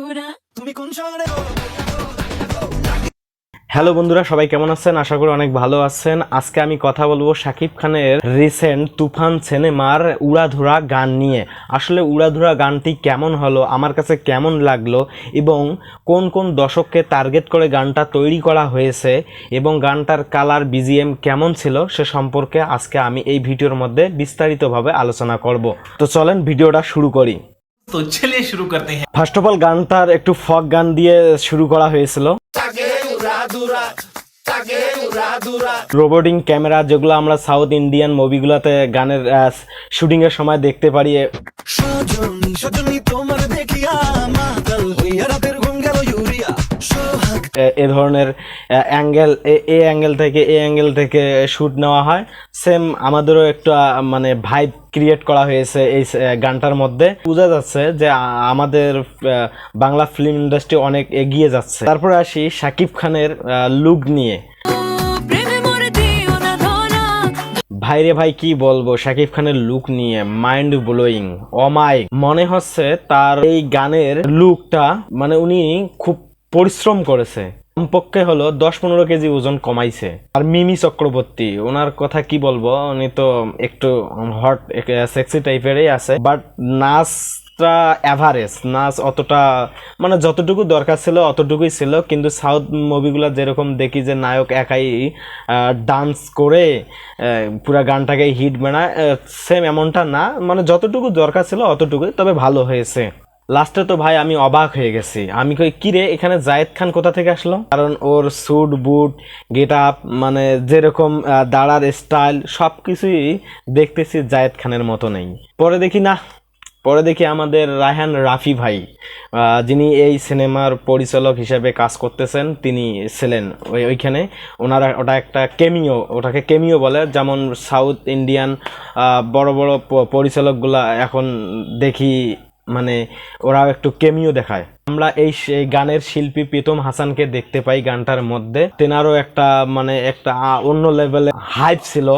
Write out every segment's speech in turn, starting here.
গুড়া তুমি কোন শহরে হ্যালো বন্ধুরা সবাই কেমন আছেন? আশা করি অনেক ভালো আছেন। আজকে আমি কথা বলব শাকিব খানের রিসেন্ট তুফান সিনেমার উড়াধুরা গান নিয়ে। আসলে উড়াধুরা গানটি কেমন হলো আমার কাছে কেমন লাগল এবং কোন কোন দশককে টার্গেট করে গানটা তৈরি করা হয়েছে এবং গানটার কালার বিজিএম কেমন ছিল সে সম্পর্কে আজকে আমি এই ভিডিওর মধ্যে বিস্তারিতভাবে আলোচনা করব। তো চলেন ভিডিওটা শুরু করি। তো চলিए শুরু করতে হ্যাঁ। ফার্স্ট অফ অল গানটার একটু ফক গান দিয়ে শুরু করা হয়েছিল। রোবোটিং ক্যামেরা যেগুলো আমরা সাউথ ইন্ডিয়ান মুভিগুলোতে গানের শুটিং এর সময় দেখতে পারি। সজনী সজনী তোমার দেখিয়া মাতাল হইয়া রাতের ঘুম গেল ইউরিয়া। এ- ধরনের অ্যাঙ্গেল এ অ্যাঙ্গেল থেকে, এ অ্যাঙ্গেল থেকে শুট নেওয়া হয়। সেম আমাদেরও একটু মানে ভাইব ক্রিয়েট করা হয়েছে এই গানটার মধ্যে। বোঝা যাচ্ছে যে আমাদের বাংলা ফিল্ম ইন্ডাস্ট্রি অনেক এগিয়ে যাচ্ছে। তারপরে আসি শাকিব খানের লুক নিয়ে। ধরা ভাইরে ভাই, কি বলব? শাকিব খানের লুক নিয়ে মাইন্ড ব্লোয়িং অমাইক মনে হচ্ছে তার এই গানের লুকটা মানে উনি খুব পরিশ্রম করেছে। কমপক্ষে হলো দশ পনেরো কেজি ওজন কমাইছে। আর মিমি চক্রবর্তী, ওনার কথা কি বলব? উনি তো একটু হট সেক্সি টাইপেরই আছে। বাট নাচটা অ্যাভারেজ নাচ অতটা মানে যতটুকু দরকার ছিল অতটুকুই ছিল। কিন্তু সাউথ মুভিগুলো যেরকম দেখি যে নায়ক একাই ডান্স করে পুরা গানটাকে হিট বানায় সেম এমনটা না। মানে যতটুকু দরকার ছিল অতটুকুই, তবে ভালো হয়েছে। লাস্টে তো ভাই আমি অবাক হয়ে গেছি। আমি কই কিরে এখানে জায়েদ খান কোথা থেকে আসলো? কারণ ওর স্যুট বুট গেট আপ মানে যেরকম দাঁড়ার স্টাইল সব কিছুই দেখতেছি জায়েদ খানের মতো নেই। পরে দেখি না, পরে দেখি আমাদের রায়হান রাফি ভাই যিনি এই সিনেমার পরিচালক হিসেবে কাজ করতেছেন, তিনি ছিলেন ওই, ওইখানে। ওনারা, ওটা একটা কেমিও ওটাকে কেমিও বলে। যেমন সাউথ ইন্ডিয়ান বড় বড় পরিচালকগুলা এখন দেখি মানে ওরা একটু কেমিও দেখায়। আমরা এই গানের শিল্পী প্রীতম হাসানকে দেখতে পাই গানটার মধ্যে। তেনারও একটা মানে একটা অন্য লেভেলে হাইপ ছিল।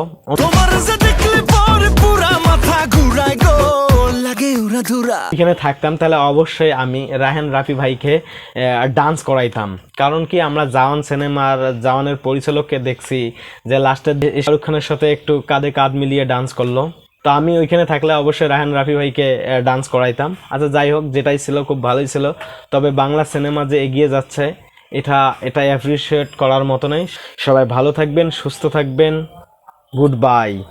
এখানে থাকতাম তাহলে অবশ্যই আমি রাহেন রাফি ভাইকে ডান্স করাইতাম। কারণ কি আমরা জাওয়ান সিনেমার জাওয়ানের পরিচালককে দেখছি যে লাস্টে শাহরুখ খানের সাথে একটু কাঁধে কাঁধ মিলিয়ে ডান্স করল। তো আমি ওইখানে থাকলে অবশ্যই রাহান রাফি ভাইকে ডান্স করাইতাম। আচ্ছা যাই হোক, যেটাই ছিল, খুব ভালোই ছিল। তবে বাংলা সিনেমা যে এগিয়ে যাচ্ছে, এটা এটা অ্যাপ্রিসিয়েট করার মতো নেই। সবাই ভালো থাকবেন, সুস্থ থাকবেন। Good bye